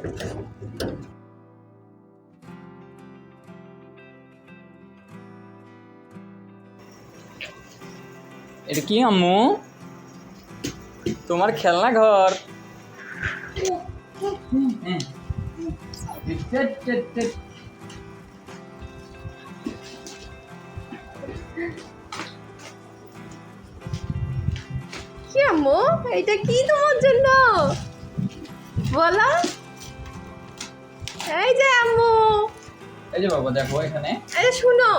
এটা কি আম্মু? তোমার খেলনা ঘর। কি আম্মু? এটা কি তোমার জন্য? বলো। এই যে আম্মু। এই যে বাবা দেখো এখানে। এই যে শুনো।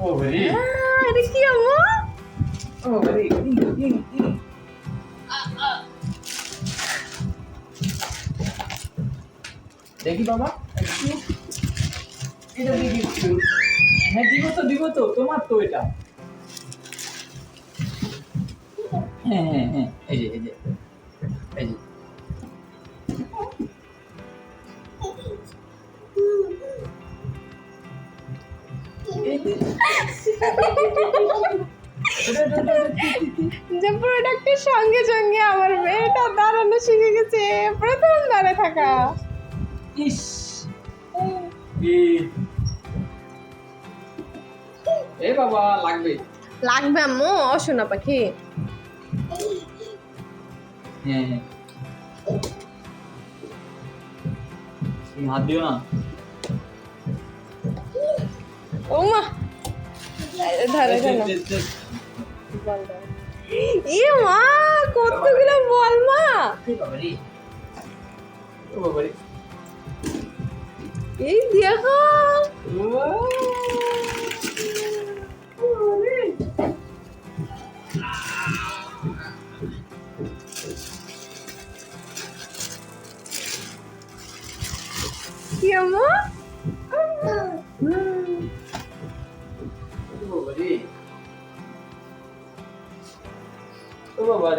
ও ভেরি আহ, এটা কি আম্মু? ও ভেরি দেখি বাবা এটা একটু হ্যাঁ দিব তো দিব তো। তোমার তো এটা। হ্যাঁ হ্যাঁ হ্যাঁ এই যে এই যে এই প্রোডাক্টের সঙ্গে সঙ্গে আমার মেয়েটা দাঁড়ানো শিখে গেছে প্রথম দাঁড়ে থাকা। ইস। এ বাবা লাগবে। লাগবে আম্মু অশোনা পাখি। হ্যাঁ হ্যাঁ। তুমি হাত দিও না। ও মা ধরে এই। এ মা কতগুলো বল মা। এ বাবা রে। ও বাবা কি আম্মু ও বাবা রে। ও বাবা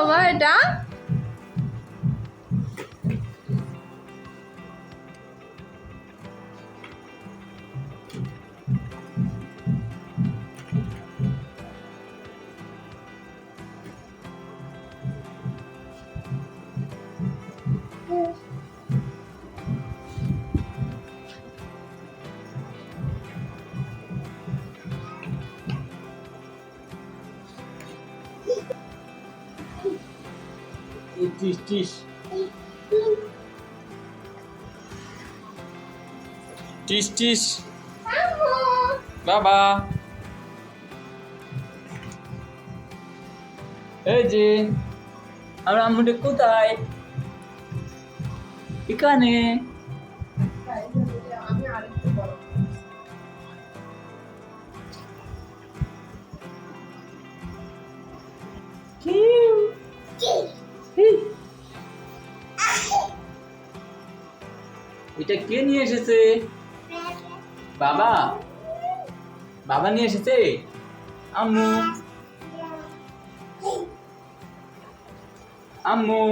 বাবা এটা টিস টিস টিস টিস বাবা এই যে আমরা আম্মুটা কোথায় এখানে এটা কে নিয়ে এসেছে? বাবা। বাবা নিয়ে এসেছে? আম্মু। আম্মু।